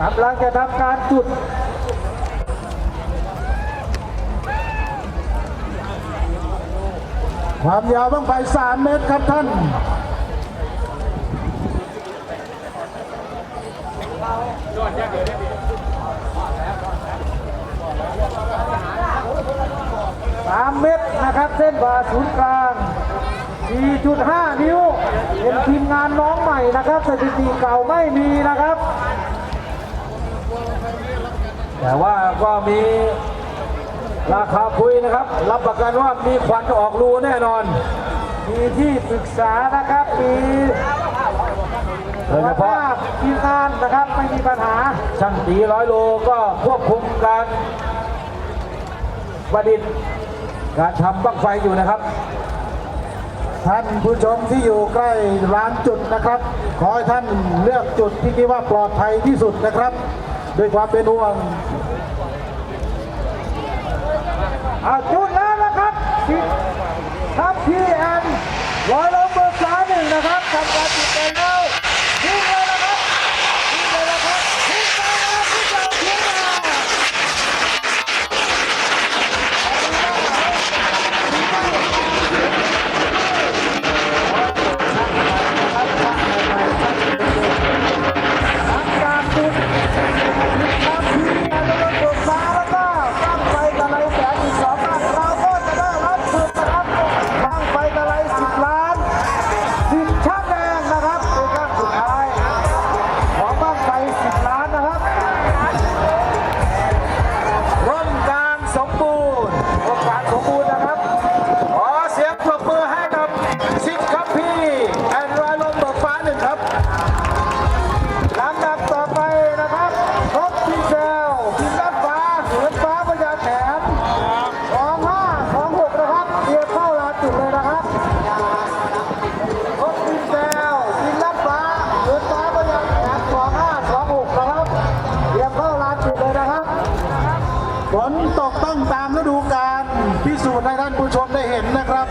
กำลังจะทำการจุดความยาวบ้างไฟ3เมตรครับท่าน3เมตรนะครับเส้นผ่าศูนย์กลาง 4.5 นิ้ว เป็นทีมงานน้องใหม่นะครับ สถิติเก่าไม่มีนะครับ แต่ว่าก็มีราคาคุยนะครับ รับประกันว่ามีควันออกรูแน่นอน มีที่ปรึกษานะครับมีโดยเฉพาะหัวหน้ทีมงานนะครับไม่มีปัญหา ช่างตีร้อยโลก็ควบคุมการประดิษฐ์การทำบั้งไฟอยู่นะครับ ท่านผู้ชมที่อยู่ใกล้ร้านจุดนะครับ ขอให้ท่านเลือกจุดที่คิดว่าปลอดภัยที่สุดนะครับ ด้วยความเป็นห่วงอาจุดแล้วนะครับทับที่แอนร้อยลงเบอร์สามหนึ่งนะครับทำการติดไปแล้ว ฝนตกต้องตามฤดูกาลพิสูจน์ให้ท่านผู้ชมได้เห็นนะครับ